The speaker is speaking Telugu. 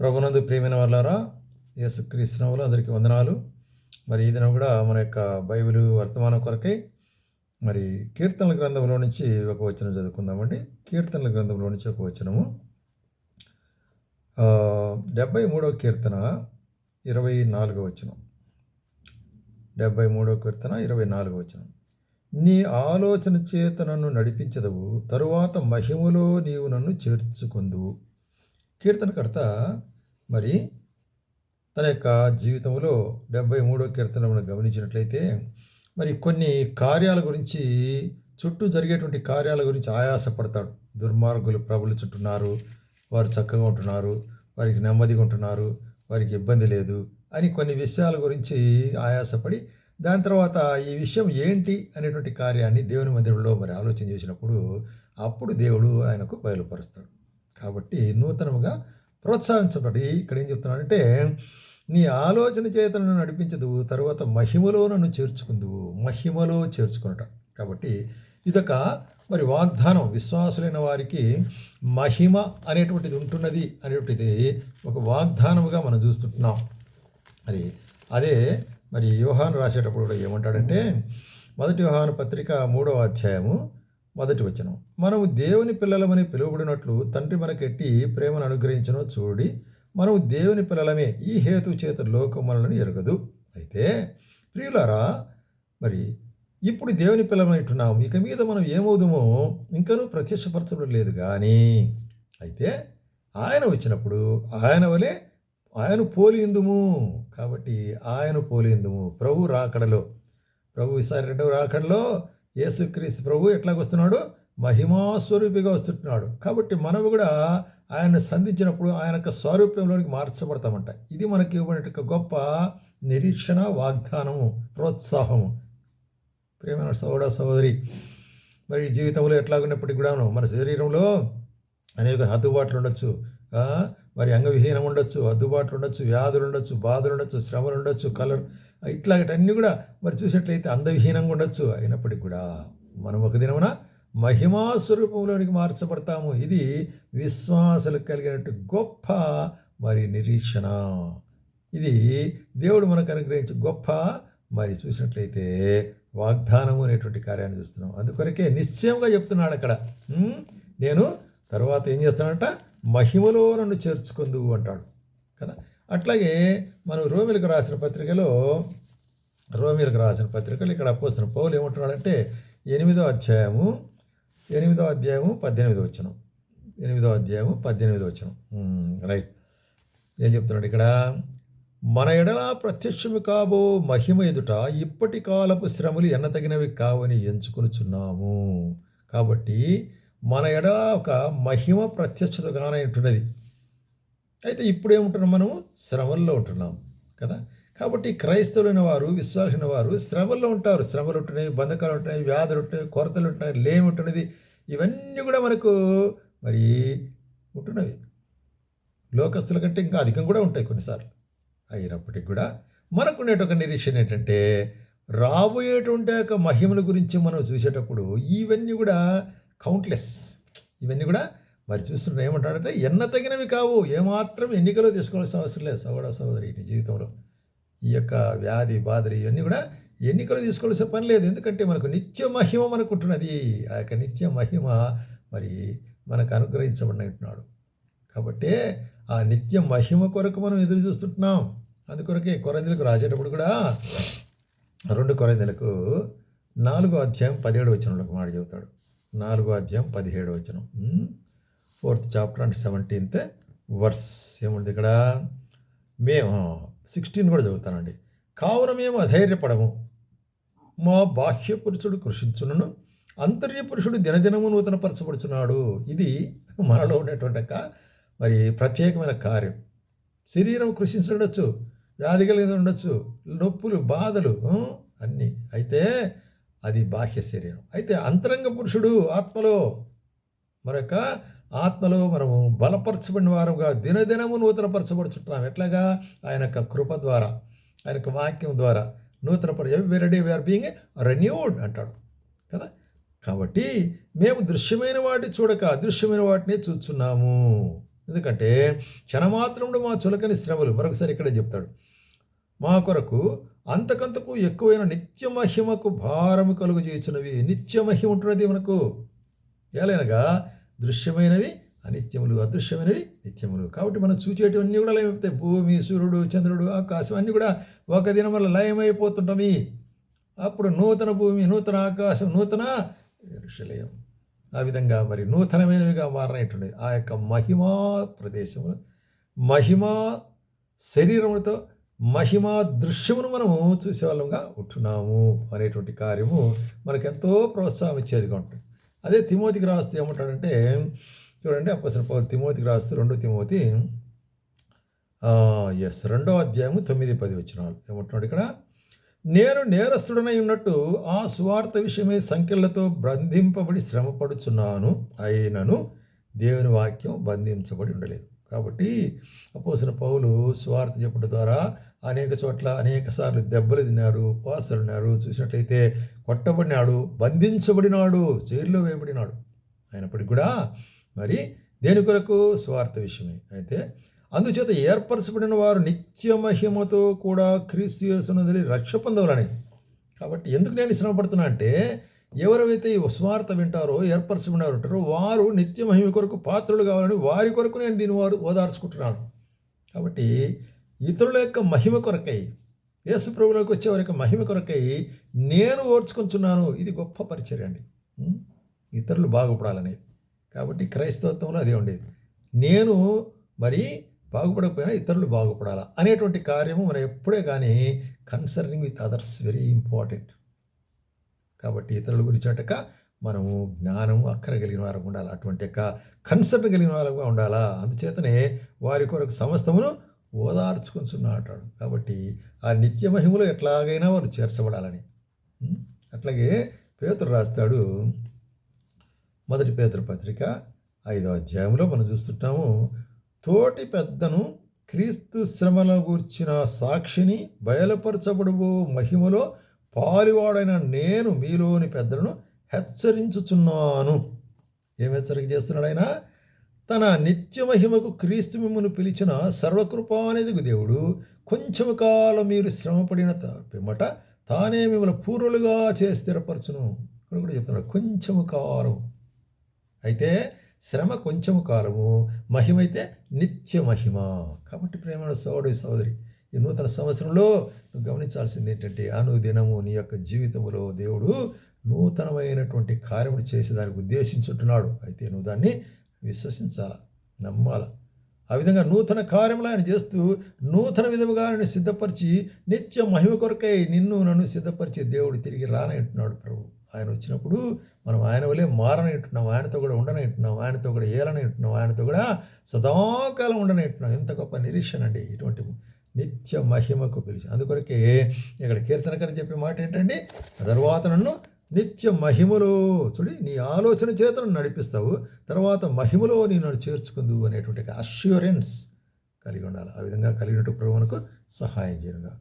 ప్రభునందు ప్రియమైన వాళ్ళారా యేసుక్రీస్తునవులు అందరికీ వందనాలు. మరి ఈ దినం కూడా మన యొక్క బైబిల్ వర్తమానం కొరకై మరి కీర్తనల గ్రంథంలో నుంచి ఒక వచనం చదువుకుందామండి. కీర్తనల గ్రంథంలో నుంచి ఒక వచనము. డెబ్భై డెబ్బై మూడో కీర్తన ఇరవై నాలుగో వచనం. డెబ్బై మూడో కీర్తన ఇరవై నాలుగో వచనం. నీ ఆలోచన చేత నన్ను నడిపించదవు తరువాత మహిమలో నీవు నన్ను చేర్చుకుందువు. కీర్తనకర్త మరి తన యొక్క జీవితంలో డెబ్బై మూడో కీర్తన మనం గమనించినట్లయితే మరి కొన్ని కార్యాల గురించి చుట్టూ జరిగేటువంటి కార్యాల గురించి ఆయాసపడతాడు. దుర్మార్గులు ప్రభులు చుట్టున్నారు వారు చక్కగా ఉంటున్నారు వారికి నెమ్మదిగా ఉంటున్నారు వారికి ఇబ్బంది లేదు అని కొన్ని విషయాల గురించి ఆయాసపడి దాని తర్వాత ఈ విషయం ఏంటి అనేటువంటి కార్యాన్ని దేవుని మందిరంలో మరి ఆలోచన చేసినప్పుడు అప్పుడు దేవుడు ఆయనకు బయలుపరుస్తాడు. కాబట్టి నూతనముగా ప్రోత్సహించబడి ఇక్కడ ఏం చెప్తున్నాడంటే నీ ఆలోచన చేతను నన్ను నడిపించదు తర్వాత మహిమలో నన్ను చేర్చుకుందువు మహిమలో చేర్చుకున్నట కాబట్టి ఇదొక మరి వాగ్దానం విశ్వాసులైన వారికి మహిమ అనేటువంటిది ఉంటున్నది అనేటువంటిది ఒక వాగ్దానముగా మనం చూస్తుంటున్నాం. మరి అదే మరి యోహాను రాసేటప్పుడు కూడా ఏమంటాడంటే మొదటి యోహాను పత్రిక మూడవ అధ్యాయము మొదటి వచనం. మనము దేవుని పిల్లలమని పిలువబడినట్లు తండ్రి మనకెట్టి ప్రేమను అనుగ్రహించను చూడి మనము దేవుని పిల్లలమే ఈ హేతు చేత లోకం ఎరగదు. అయితే ప్రియులారా మరి ఇప్పుడు దేవుని పిల్లలమైంటున్నాం ఇక మీద మనం ఏమవుదుమో ఇంకనూ ప్రత్యక్షపరచడం లేదు కానీ అయితే ఆయన వచ్చినప్పుడు ఆయన వలె ఆయన పోలిందుము కాబట్టి ఆయన పోలిందుము ప్రభు రాకడలో. ప్రభు ఈసారి రెండవ రాకడలో యేసుక్రీస్తు ప్రభు ఎట్లాగొస్తున్నాడు? మహిమాస్వరూపిగా వస్తుంటున్నాడు. కాబట్టి మనం కూడా ఆయన సంధించినప్పుడు ఆయన యొక్క స్వరూప్యంలోనికి మార్చబడతామంట. ఇది మనకి ఇవ్వబడిన గొప్ప నిరీక్షణ వాగ్దానము ప్రోత్సాహము. ప్రేమైన సోదర సహోదరి మరి జీవితంలో ఎట్లాగున్నప్పటికీ కూడాను మన శరీరంలో అనేక హద్దుబాట్లు ఉండొచ్చు. మరి అంగవిహీనం ఉండొచ్చు హద్దుబాట్లు ఉండొచ్చు వ్యాధులు ఉండొచ్చు బాధలు ఉండొచ్చు శ్రమలు ఉండొచ్చు కలర్ ఇట్లాగటన్నీ కూడా మరి చూసినట్లయితే అందవిహీనంగా ఉండొచ్చు. అయినప్పటికీ కూడా మనం ఒక దినమున మహిమా స్వరూపంలోనికి మార్చబడతాము. ఇది విశ్వాసాలు కలిగినట్టు గొప్ప మరి నిరీక్షణ. ఇది దేవుడు మనకు అనుగ్రహించే గొప్ప మరి చూసినట్లయితే వాగ్దానము అనేటువంటి కార్యాన్ని చూస్తున్నాం. అందుకొరకే నిశ్చయంగా చెప్తున్నాడు అక్కడ. నేను తర్వాత ఏం చేస్తానంట? మహిమలో నన్ను చేర్చుకుందువు అంటాడు. కదా? అట్లాగే మనం రోమిలకు రాసిన పత్రికలో రోమిలకు రాసిన పత్రికలు ఇక్కడ అప్పొస్తున్న పౌలు ఏమంటున్నాడంటే ఎనిమిదో అధ్యాయము ఎనిమిదో అధ్యాయము పద్దెనిమిదో వచ్చిన ఎనిమిదో అధ్యాయము పద్దెనిమిదో వచ్చిన రైట్. ఏం చెప్తున్నాడు ఇక్కడ? మన ఎడల ప్రత్యక్షము కాబో మహిమ ఎదుట ఇప్పటి కాలపు శ్రమలు ఎన్నతగినవి కావని ఎంచుకొనుచున్నాము. కాబట్టి మన ఎడల ఒక మహిమ ప్రత్యక్షతగానే ఉంటున్నది. అయితే ఇప్పుడు ఏముంటున్నాం మనము శ్రమల్లో ఉంటున్నాం కదా? కాబట్టి క్రైస్తవులైన వారు విశ్వాసైన వారు శ్రమల్లో ఉంటారు. శ్రమలు ఉంటున్నాయి బంధకాలు ఉంటున్నాయి వ్యాధులు ఉంటున్నాయి కొరతలు ఉంటున్నాయి లేమి ఉంటున్నది. ఇవన్నీ కూడా మనకు మరి ఉంటున్నవి. లోకస్తుల కంటే ఇంకా అధికం కూడా ఉంటాయి కొన్నిసార్లు. అయినప్పటికి కూడా మనకునేట ఒక నిరీక్షణ ఏంటంటే రాబోయేటువంటి యొక్క మహిమల గురించి మనం చూసేటప్పుడు ఇవన్నీ కూడా కౌంట్లెస్ ఇవన్నీ కూడా మరి చూస్తుంటే ఏమంటాడంటే ఎన్న తగినవి కావు ఏమాత్రం ఎన్నికలో తీసుకోవాల్సిన అవసరం లేదు. సోదర సోదరి నీ జీవితంలో ఈ యొక్క వ్యాధి బాధలు ఇవన్నీ కూడా ఎన్నికలు తీసుకోవాల్సిన పని లేదు. ఎందుకంటే మనకు నిత్య మహిమ మనకు ఆ యొక్క నిత్య మహిమ మరి మనకు అనుగ్రహించబడినట్టున్నాడు కాబట్టి ఆ నిత్య మహిమ కొరకు మనం ఎదురు చూస్తుంటున్నాం. అందుకొరకే కొరందులకు రాసేటప్పుడు కూడా రెండు కొరందులకు నాలుగో అధ్యాయం పదిహేడు వచనంలో ఒక మాట చెబుతాడు. నాలుగో అధ్యాయం పదిహేడు వచనం. Fourth chapter and seventeenth verse. ఏముంది ఇక్కడ? మేము సిక్స్టీన్ కూడా చదువుతానండి. కావున మేము అధైర్యపడము. మా బాహ్య పురుషుడు కృషించును అంతర్య పురుషుడు దినదినము నూతనపరచబడుచున్నాడు. ఇది మనలో ఉండేటువంటి మరి ప్రత్యేకమైన కార్యం. శరీరం కృషించడచ్చు వ్యాధి కలిగి ఉండొచ్చు నొప్పులు బాధలు అన్నీ. అయితే అది బాహ్య శరీరం. అయితే అంతరంగ పురుషుడు ఆత్మలో మరొక ఆత్మలో మనము బలపరచబడిన వారుగా దినదినము నూతనపరచబడుచుంటున్నాం. ఎట్లాగా? ఆయన యొక్క కృప ద్వారా ఆయన యొక్క వాక్యం ద్వారా నూతనపర every day we are being renewed అంటాడు. కదా? కాబట్టి మేము దృశ్యమైన వాటిని చూడక అదృశ్యమైన వాటిని చూస్తున్నాము. ఎందుకంటే క్షణమాత్రముడు మా చులకని శ్రమలు మరొకసారి ఇక్కడే చెప్తాడు. మా కొరకు అంతకంతకు ఎక్కువైన నిత్య మహిమకు భారము కలుగు చేసినవి నిత్య మహిమ ఉంటున్నది మనకు. ఏలైనగా దృశ్యమైనవి అనిత్యములు అదృశ్యమైనవి నిత్యములు. కాబట్టి మనం చూచేటివన్నీ కూడా లయమైపోతాయి భూమి సూర్యుడు చంద్రుడు ఆకాశం అన్నీ కూడా ఒక దినం వల్ల లయమైపోతుంటామి. అప్పుడు నూతన భూమి నూతన ఆకాశం నూతన ఋషులయం ఆ విధంగా మరి నూతనమైనవిగా మారినటువంటి ఆ యొక్క మహిమా ప్రదేశములు మహిమా శరీరములతో మహిమా దృశ్యమును మనము చూసేవాళ్ళంగా ఉంటున్నాము అనేటువంటి కార్యము మనకెంతో ప్రోత్సాహం ఇచ్చేదిగా ఉంటుంది. అదే తిమోతికి రాస్తూ ఏమంటాడంటే చూడండి అప్పసిన పౌలు తిమోతికి రాస్తూ రెండో తిమోతి ఎస్ రెండో అధ్యాయము తొమ్మిది పది వచ్చినాలు. ఏమంటున్నాడు ఇక్కడ? నేను నేరస్తుడనై ఉన్నట్టు ఆ సువార్త విషయమే సంఖ్యలతో బంధింపబడి శ్రమపడుచున్నాను అయినను దేవుని వాక్యం బంధించబడి ఉండలేదు. కాబట్టి అపోసిన పౌలు స్వార్థ చెప్పడం ద్వారా అనేక చోట్ల అనేక సార్లు దెబ్బలు తిన్నారు ఉపవాసాలు ఉన్నారు. చూసినట్లయితే కొట్టబడినాడు బంధించబడినాడు జైల్లో వేయబడినాడు. అయినప్పటికీ కూడా మరి దేని కొరకు? స్వార్థ విషయమే. అయితే అందుచేత ఏర్పరచబడిన వారు నిత్య మహిమతో కూడా క్రీస్తు యేసునందలి రక్ష పొందవాలని. కాబట్టి ఎందుకు నేను శ్రమ పడుతున్నా అంటే ఎవరైతే ఈ స్వార్థ వింటారో ఏర్పరచబడినారు ఉంటారో వారు నిత్య మహిమ కొరకు పాత్రలు కావాలని వారి కొరకు నేను దీని వారు ఓదార్చుకుంటున్నాను. కాబట్టి ఇతరుల యొక్క మహిమ కొరకై యేసుప్రభులోకి వచ్చే వారి యొక్క మహిమ కొరకై నేను ఓర్చుకుంటున్నాను. ఇది గొప్ప పరిచర్య అండి. ఇతరులు బాగుపడాలని. కాబట్టి క్రైస్తవత్వంలో అదే ఉండేది. నేను మరి బాగుపడకపోయినా ఇతరులు బాగుపడాలా అనేటువంటి కార్యము మనం ఎప్పుడే కానీ concerning with others very important. కాబట్టి ఇతరుల గురించి అంటక మనము జ్ఞానము అక్కర కలిగిన వారు ఉండాలి? అటువంటి యొక్క కన్సర్న్ కలిగిన వారుగా ఉండాలా? అందుచేతనే వారి కొరకు సమస్తమును ఓదార్చుకుంటున్నాడు కాబట్టి ఆ నిత్య మహిమలో ఎట్లాగైనా వారు చేర్చబడాలని. అట్లాగే పేతురు రాస్తాడు మొదటి పేతురు పత్రిక ఐదో అధ్యాయంలో మనం చూస్తుంటాము. తోటి పెద్దను క్రీస్తు శ్రమల గూర్చిన సాక్షిని బయలుపరచబడువు మహిమలో పాలివాడైన నేను మీలోని పెద్దలను హెచ్చరించుచున్నాను. ఏం హెచ్చరిక చేస్తున్నాడు ఆయన? తన నిత్య మహిమకు క్రీస్తు మిమ్మను పిలిచిన సర్వకృపానిదిగు దేవుడు కొంచెం కాలం మీరు శ్రమపడిన త- పిమ్మట తానే మిమ్మల్ని పూర్వలుగా చేసి స్థిరపరచును ఇక్కడ కూడా చెప్తున్నాడు. కొంచెము కాలం. అయితే శ్రమ కొంచెము కాలము మహిమైతే నిత్య మహిమ కాబట్టి ప్రేమ సోదరి సోదరి ఈ నూతన సంవత్సరంలో నువ్వు గమనించాల్సింది ఏంటంటే అనుదినము నీ యొక్క జీవితంలో దేవుడు నూతనమైనటువంటి కార్యములు చేసేదానికి ఉద్దేశించుంటున్నాడు. అయితే నువ్వు దాన్ని విశ్వసించాల? నమ్మాల? ఆ విధంగా నూతన కార్యములు ఆయన చేస్తూ నూతన విధముగా ఆయన సిద్ధపరిచి నిత్య మహిమ కొరకై నిన్ను నన్ను సిద్ధపరిచే దేవుడు తిరిగి రానంటున్నాడు ప్రభు. ఆయన వచ్చినప్పుడు మనం ఆయన వలే మారనంటున్నాం ఆయనతో కూడా ఉండనంటున్నాం ఆయనతో కూడా ఏలనంటున్నాం ఆయనతో కూడా సదాకాలం ఉండనంటున్నాం ఎంత గొప్ప నిరీక్షణ అండి ఇటువంటి నిత్య మహిమకు పిలిచి. అందుకొరకే ఇక్కడ కీర్తనకని చెప్పే మాట ఏంటండి? తర్వాత నన్ను నిత్య మహిమలో చూడి నీ ఆలోచన చేత నడిపిస్తావు తర్వాత మహిమలో నేను నన్ను చేర్చుకుందు అనేటువంటి అష్యూరెన్స్ కలిగి ఉండాలి. ఆ విధంగా కలిగినట్టు ప్రభువునకు సహాయం చేయనుగా